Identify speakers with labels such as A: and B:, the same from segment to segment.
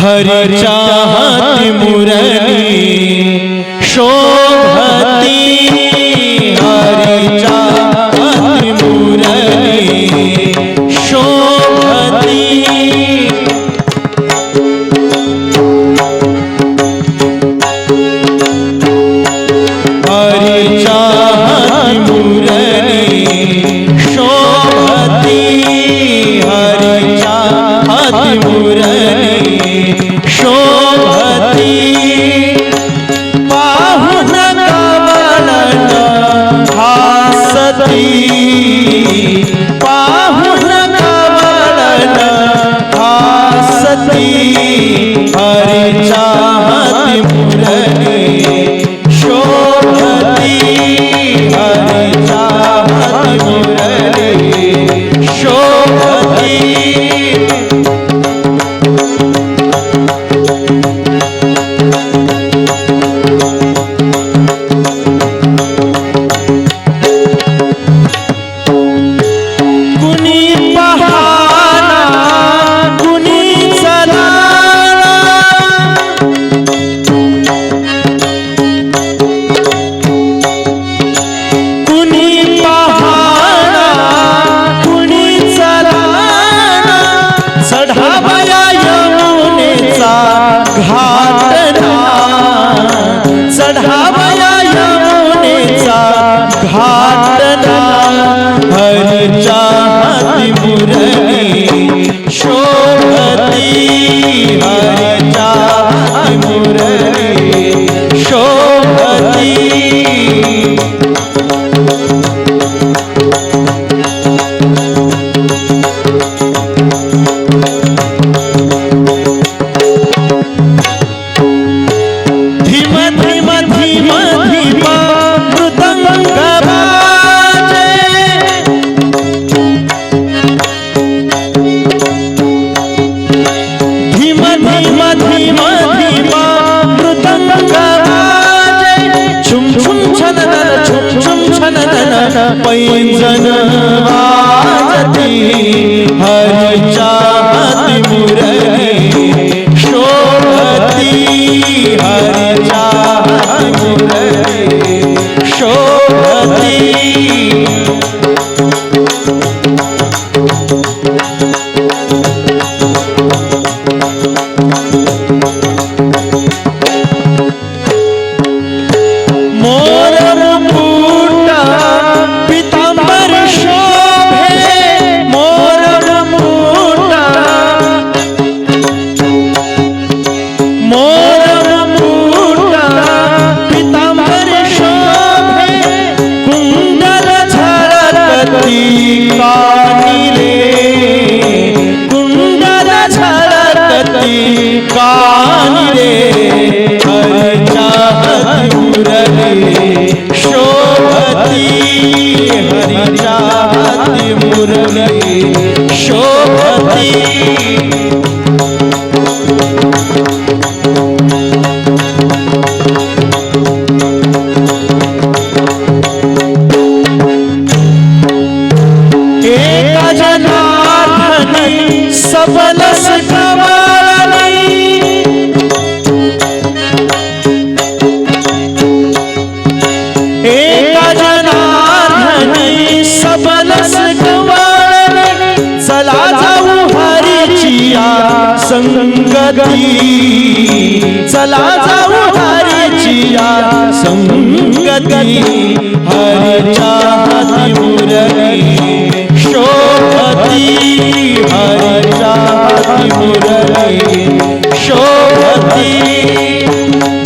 A: हरी चाहत मुरली. घाटना चढावया यमुनेचा घाटना हरच्या हाती मुरली शोभती हर पैंजन वाजती हरीच्या मुरली शोभती हरीच्या मुरली. demônio. संगती. चला जाऊ हरीची या संगती. हरिच्या मुरली. शोभती. हरिच्या मुरली. शोभती.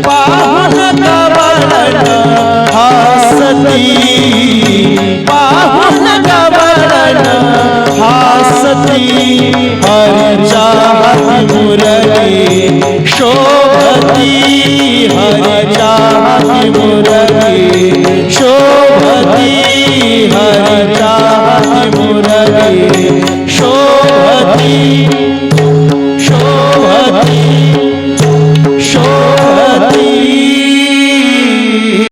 A: पाहत वरण हासती. शोभती हरिताची मुरली शोभती हरिताची मुरली शोभती